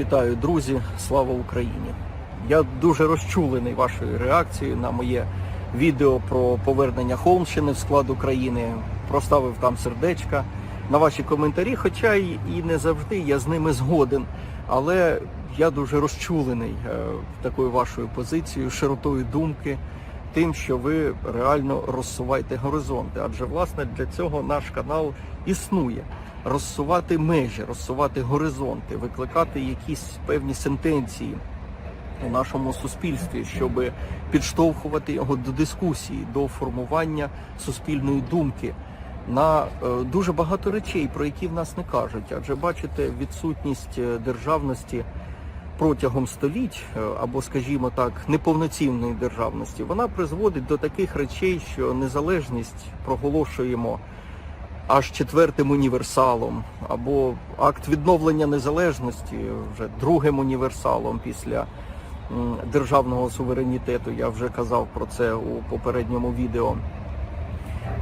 Вітаю, друзі! Слава Україні! Я дуже розчулений вашою реакцією на моє відео про повернення Холмщини в склад України. Проставив там сердечка на ваші коментарі, хоча і не завжди я з ними згоден. Але я дуже розчулений е, такою вашою позицією, широтою думки, тим, що ви реально розсуваєте горизонти. Адже власне для цього наш канал існує. Розсувати межі, розсувати горизонти, викликати якісь певні сентенції у нашому суспільстві, щоб підштовхувати його до дискусії, до формування суспільної думки на е, дуже багато речей, про які в нас не кажуть. Адже бачите, відсутність е, державності протягом століть, е, або, скажімо так, неповноцінної державності, вона призводить до таких речей, що незалежність проголошуємо аж четвертим універсалом, або акт відновлення незалежності вже другим універсалом після державного суверенітету. Я вже казав про це у попередньому відео.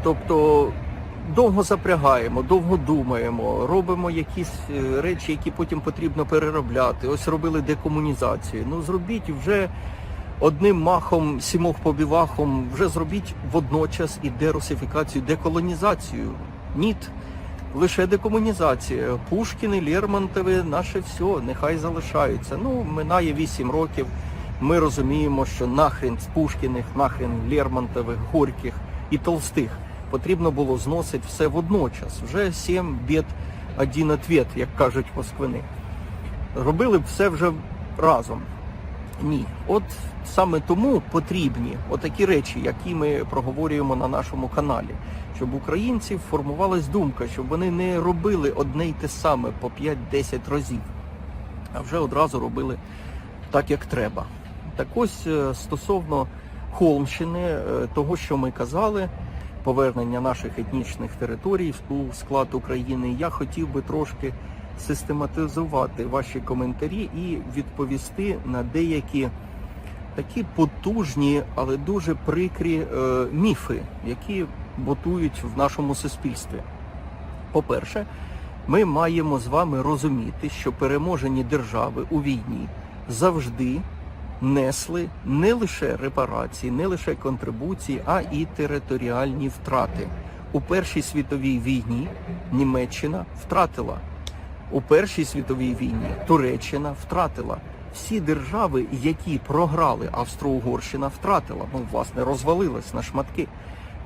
Тобто довго запрягаємо, довго думаємо, робимо якісь е, речі, які потім потрібно переробляти. Ось робили декомунізацію. Ну зробіть вже одним махом, сімох побівахом, вже зробіть водночас і дерусифікацію, деколонізацію. Ніт. Лише декомунізація. Пушкіни, Лермонтови, наше все, нехай залишаються. Ну, минає 8 років. Ми розуміємо, що нахрен з Пушкіних, нахрен Лермонтових, Горьких і Толстих потрібно було зносити все водночас. Вже сім бід, один ответ, як кажуть москвини. Робили б все вже разом. Ні, от саме тому потрібні отакі речі, які ми проговорюємо на нашому каналі, щоб українців формувалась думка, щоб вони не робили одне й те саме по 5-10 разів, а вже одразу робили так, як треба. Так ось е, стосовно Холмщини, е, того, що ми казали, повернення наших етнічних територій у склад України, я хотів би трошки систематизувати ваші коментарі і відповісти на деякі такі потужні, але дуже прикрі е, міфи, які ботують в нашому суспільстві. По-перше, ми маємо з вами розуміти, що переможені держави у війні завжди несли не лише репарації, не лише контрибуції, а і територіальні втрати. У Першій світовій війні Німеччина втратила. У Першій світовій війні Туреччина втратила. Всі держави, які програли, Австро-Угорщина втратила, ну, власне, розвалилась на шматки.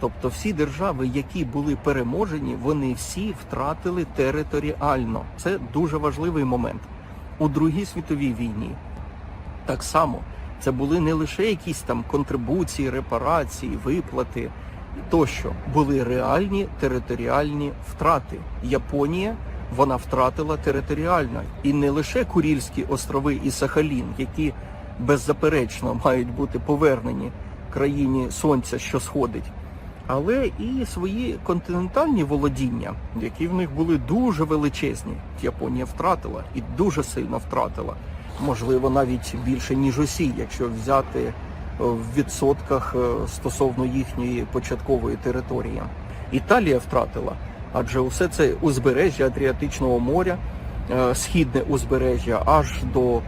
Тобто всі держави, які були переможені, вони всі втратили територіально. Це дуже важливий момент. У Другій світовій війні так само це були не лише якісь там контрибуції, репарації, виплати тощо, були реальні територіальні втрати. Японія вона втратила територіально. І не лише Курільські острови і Сахалін, які беззаперечно мають бути повернені країні сонця, що сходить, але і свої континентальні володіння, які в них були дуже величезні. Японія втратила і дуже сильно втратила. Можливо, навіть більше ніж усі, якщо взяти е, в відсотках е, стосовно їхньої початкової території. Італія втратила, адже усе це узбережжя Адріатичного моря, е, східне узбережжя, аж до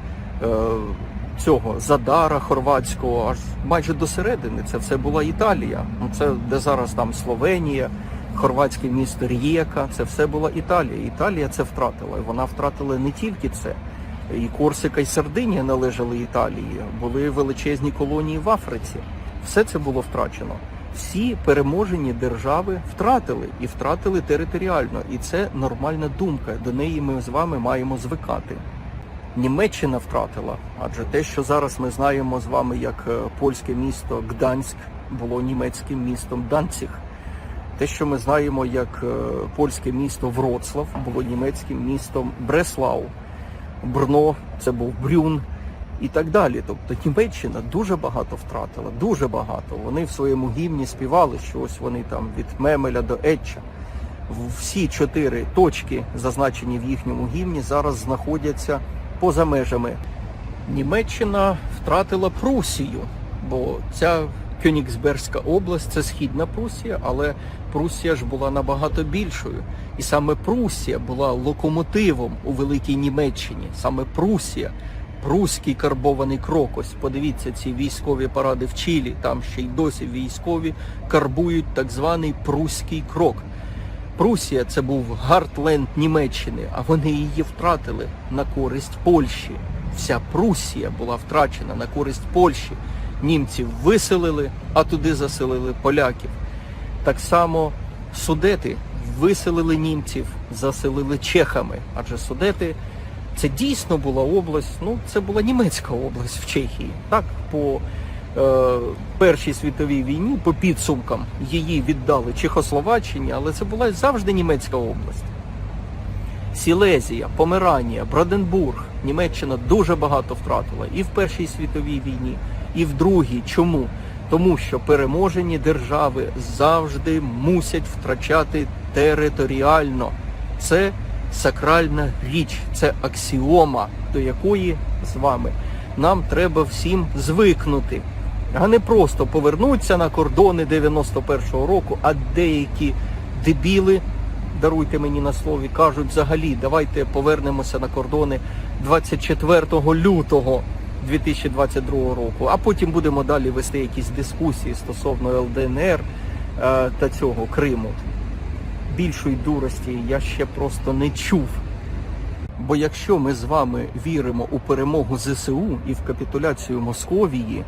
цього Задара хорватського, аж майже до середини. Це все була Італія. Ну, Це де зараз там Словенія, хорватське місто Рієка. Це все була Італія. Італія це втратила. Вона втратила не тільки це. І Корсика, і Сардинія належали Італії, були величезні колонії в Африці. Все це було втрачено. Всі переможені держави втратили і втратили територіально. І це нормальна думка. До неї ми з вами маємо звикати. Німеччина втратила, адже те, що зараз ми знаємо з вами як е, польське місто Гданськ, було німецьким містом Данциг. Те, що ми знаємо як е, польське місто Вроцлав, було німецьким містом Бреслау. Брно, це був Брюн і так далі. Тобто Німеччина дуже багато втратила, дуже багато. Вони в своєму гімні співали, що ось вони там від Мемеля до Етча. Всі чотири точки, зазначені в їхньому гімні, зараз знаходяться поза межами. Німеччина втратила Прусію, бо ця Кьонігсбергська область це східна Прусія, але Прусія ж була набагато більшою. І саме Прусія була локомотивом у Великій Німеччині. Саме Прусія, пруський карбований крокось. Подивіться ці військові паради в Чилі. Там ще й досі військові карбують так званий пруський крок. Прусія це був гартленд Німеччини, а вони її втратили на користь Польщі. Вся Прусія була втрачена на користь Польщі. Німців виселили, а туди заселили поляків. Так само судети виселили німців, заселили чехами. Адже судети це дійсно була область, ну це була німецька область в Чехії. Так, по е, Першій світовій війні, по підсумкам, її віддали Чехословаччині, але це була завжди німецька область. Сілезія, Померанія, Броденбург. Німеччина дуже багато втратила і в Першій світовій війні, і в Другій. Чому? Тому що переможені держави завжди мусять втрачати територіально. Це сакральна річ, це аксіома, до якої з вами нам треба всім звикнути, а не просто повернуться на кордони 91-го року, а деякі дебіли даруйте мені на слові, кажуть взагалі, давайте повернемося на кордони 24 лютого 2022 року, а потім будемо далі вести якісь дискусії стосовно ЛДНР е, та цього Криму. Більшої дурості я ще просто не чув. Бо якщо ми з вами віримо у перемогу ЗСУ і в капітуляцію Московії,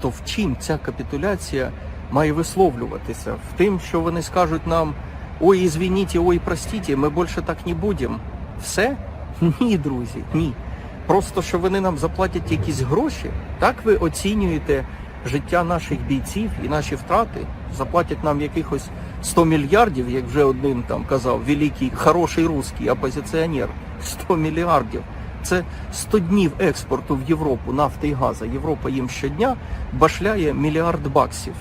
то в чим ця капітуляція має висловлюватися? В тим, що вони скажуть нам ой, извините, ой, простите, ми більше так не будемо. Все? Ні, друзі, ні. Просто що вони нам заплатять якісь гроші, так ви оцінюєте життя наших бійців і наші втрати, заплатять нам якихось 100 мільярдів, як вже один там казав, великий, хороший русський опозиціонер. 100 мільярдів. Це 100 днів експорту в Європу нафти і газу. Європа їм щодня башляє мільярд баксів.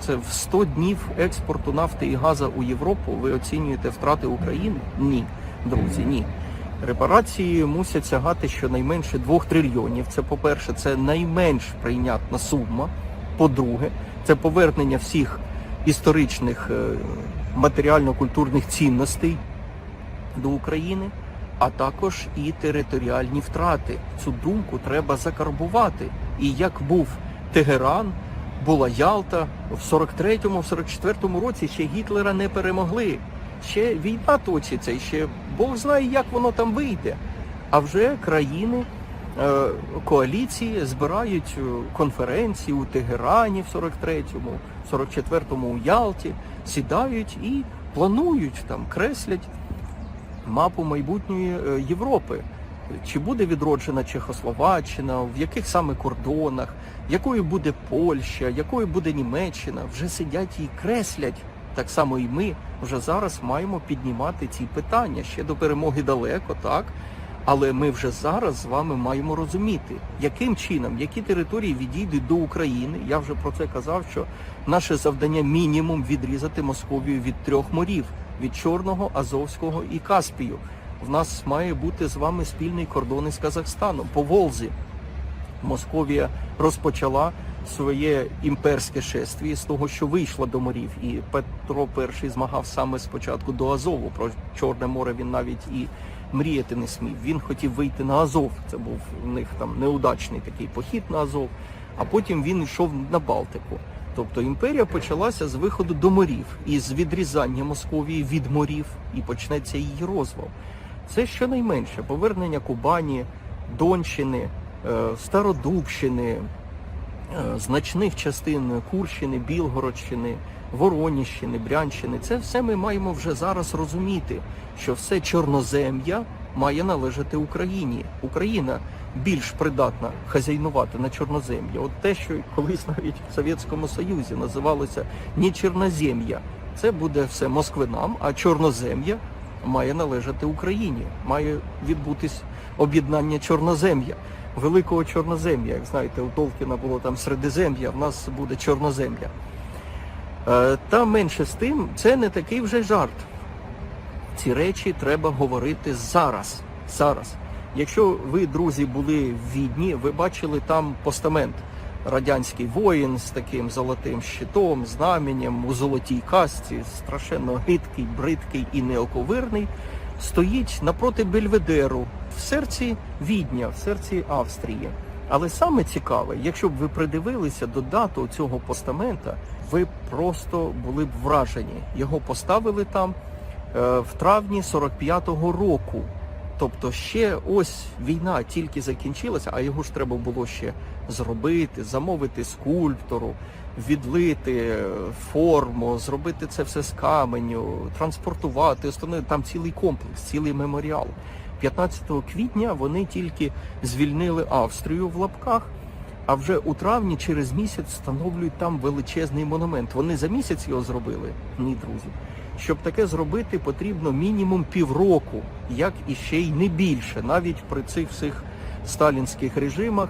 Це в 100 днів експорту нафти і газу у Європу ви оцінюєте втрати України? Ні, друзі, ні. Репарації мусять сягати щонайменше 2 трильйонів. Це, по-перше, це найменш прийнятна сума. По-друге, це повернення всіх історичних е, матеріально-культурних цінностей до України, а також і територіальні втрати. Цю думку треба закарбувати. І як був Тегеран, була Ялта в 43-му, в 44-му році ще Гітлера не перемогли. Ще війна точиться, і ще Бог знає, як воно там вийде. А вже країни коаліції збирають е, конференції у Тегерані в 43-му, в 44-му у Ялті, сідають і планують там, креслять мапу майбутньої е, Європи. Чи буде відроджена Чехословаччина, в яких саме кордонах, якою буде Польща, якою буде Німеччина, вже сидять і креслять. Так само і ми вже зараз маємо піднімати ці питання. Ще до перемоги далеко, так? Але ми вже зараз з вами маємо розуміти, яким чином, які території відійдуть до України. Я вже про це казав, що наше завдання мінімум відрізати Московію від трьох морів від Чорного, Азовського і Каспію. В нас має бути з вами спільний кордон із Казахстаном по Волзі. Московія розпочала своє імперське шествіє з того, що вийшла до морів. І Петро І змагав саме спочатку до Азову. Про Чорне море він навіть і мріяти не смів. Він хотів вийти на Азов. Це був у них там неудачний такий похід на Азов. А потім він йшов на Балтику. Тобто імперія почалася з виходу до морів і з відрізання Московії від морів, і почнеться її розвал. Це щонайменше повернення Кубані, Донщини, е, Стародубщини, е, значних частин Курщини, Білгородщини, Вороніщини, Брянщини. Це все ми маємо вже зараз розуміти, що все чорнозем'я має належати Україні. Україна більш придатна хазяйнувати на чорнозем'я. От те, що колись навіть в Совєтському Союзі називалося не чорнозем'я. Це буде все Москвинам, а чорнозем'я має належати Україні. Має відбутись об'єднання чорнозем'я, великого чорнозем'я. Як знаєте, у Толкіна було там Середзем'я, в нас буде чорнозем'я. Е, Та менше з тим, це не такий вже жарт. Ці речі треба говорити зараз. Зараз. Якщо ви, друзі, були в Відні, ви бачили там постамент радянський воїн з таким золотим щитом, знаменем у золотій касті, страшенно гидкий, бридкий і неоковирний, стоїть напроти Бельведеру в серці Відня, в серці Австрії. Але саме цікаве, якщо б ви придивилися до дату цього постамента, ви просто були б вражені. Його поставили там е, в травні 45-го року. Тобто ще ось війна тільки закінчилася, а його ж треба було ще зробити, замовити скульптору, відлити е, форму, зробити це все з каменю, транспортувати, встановити там цілий комплекс, цілий меморіал. 15 квітня вони тільки звільнили Австрію в лапках, а вже у травні через місяць встановлюють там величезний монумент. Вони за місяць його зробили? Ні, друзі. Щоб таке зробити, потрібно мінімум півроку, як і ще й не більше, навіть при цих всіх сталінських режимах.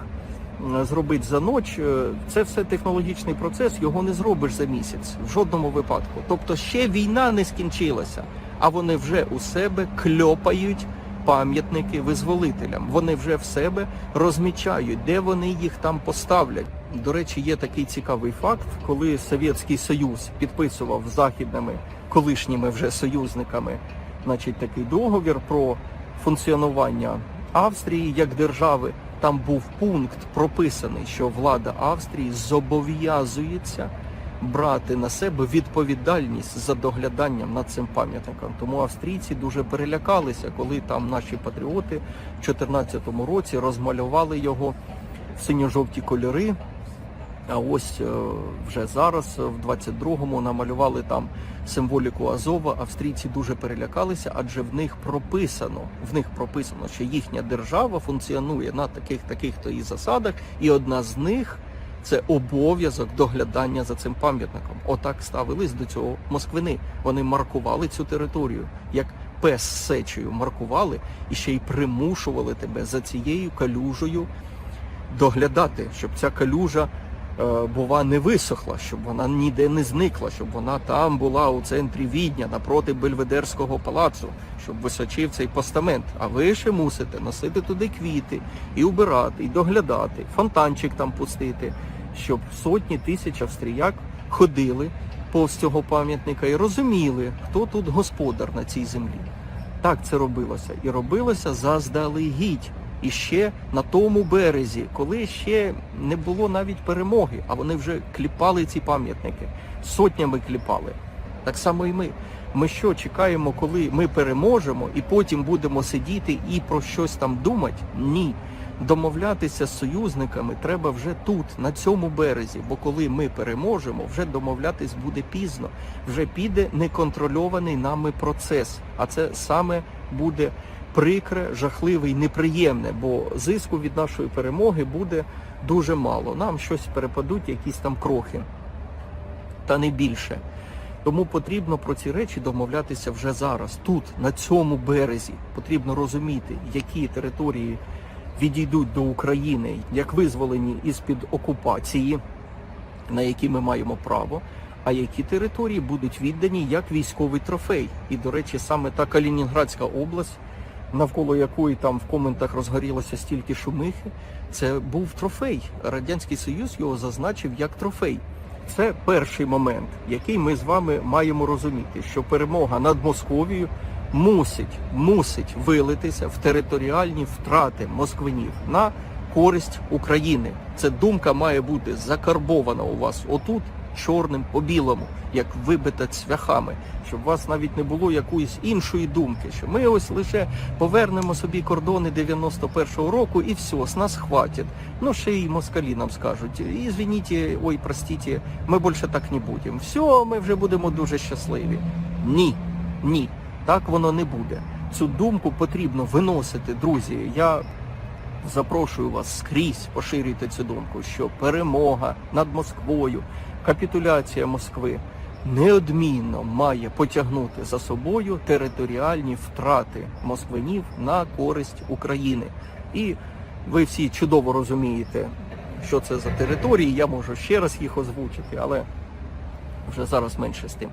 Зробити за ніч, е, це все технологічний процес, його не зробиш за місяць в жодному випадку. Тобто ще війна не скінчилася, а вони вже у себе кльопають пам'ятники визволителям. Вони вже в себе розмічають, де вони їх там поставлять. До речі, є такий цікавий факт, коли Совєтський Союз підписував західними колишніми вже союзниками, значить, такий договір про функціонування Австрії як держави. Там був пункт прописаний, що влада Австрії зобов'язується брати на себе відповідальність за догляданням над цим пам'ятником. Тому австрійці дуже перелякалися, коли там наші патріоти в 2014 році розмалювали його в синьо-жовті кольори. А ось е, вже зараз, е, в 22-му, намалювали там символіку Азова. Австрійці дуже перелякалися, адже в них прописано, в них прописано, що їхня держава функціонує на таких таких то і засадах, і одна з них це обов'язок доглядання за цим пам'ятником. Отак ставились до цього москвини. Вони маркували цю територію як пес з сечею маркували і ще й примушували тебе за цією калюжею доглядати, щоб ця калюжа е, бува не висохла, щоб вона ніде не зникла, щоб вона там була у центрі Відня, напроти Бельведерського палацу, щоб височив цей постамент. А ви ще мусите носити туди квіти і убирати, і доглядати, фонтанчик там пустити, щоб сотні тисяч австріяк ходили повз цього пам'ятника і розуміли, хто тут господар на цій землі. Так це робилося. І робилося заздалегідь. І ще на тому березі, коли ще не було навіть перемоги, а вони вже кліпали ці пам'ятники, сотнями кліпали. Так само і ми. Ми що чекаємо, коли ми переможемо, і потім будемо сидіти і про щось там думати? Ні. Домовлятися з союзниками треба вже тут, на цьому березі. Бо коли ми переможемо, вже домовлятись буде пізно. Вже піде неконтрольований нами процес. А це саме буде прикре, жахливе і неприємне, бо зиску від нашої перемоги буде дуже мало. Нам щось перепадуть, якісь там крохи, та не більше. Тому потрібно про ці речі домовлятися вже зараз, тут, на цьому березі. Потрібно розуміти, які території відійдуть до України як визволені із-під окупації, на які ми маємо право, а які території будуть віддані як військовий трофей. І, до речі, саме та Калінінградська область, навколо якої там в коментах розгорілося стільки шумихи, це був трофей. Радянський Союз його зазначив як трофей. Це перший момент, який ми з вами маємо розуміти, що перемога над Московією мусить, мусить вилитися в територіальні втрати москвинів на користь України. Ця думка має бути закарбована у вас отут чорним по білому, як вибита цвяхами, щоб у вас навіть не було якоїсь іншої думки, що ми ось лише повернемо собі кордони 91-го року і все, з нас хватить. Ну ще й москалі нам скажуть, извините, ой, простите, ми більше так не будемо. Все, ми вже будемо дуже щасливі. Ні, ні, так воно не буде. Цю думку потрібно виносити, друзі. Я запрошую вас скрізь поширюйте цю думку, що перемога над Москвою, капітуляція Москви неодмінно має потягнути за собою територіальні втрати москвинів на користь України. І ви всі чудово розумієте, що це за території. Я можу ще раз їх озвучити, але вже зараз менше з тим.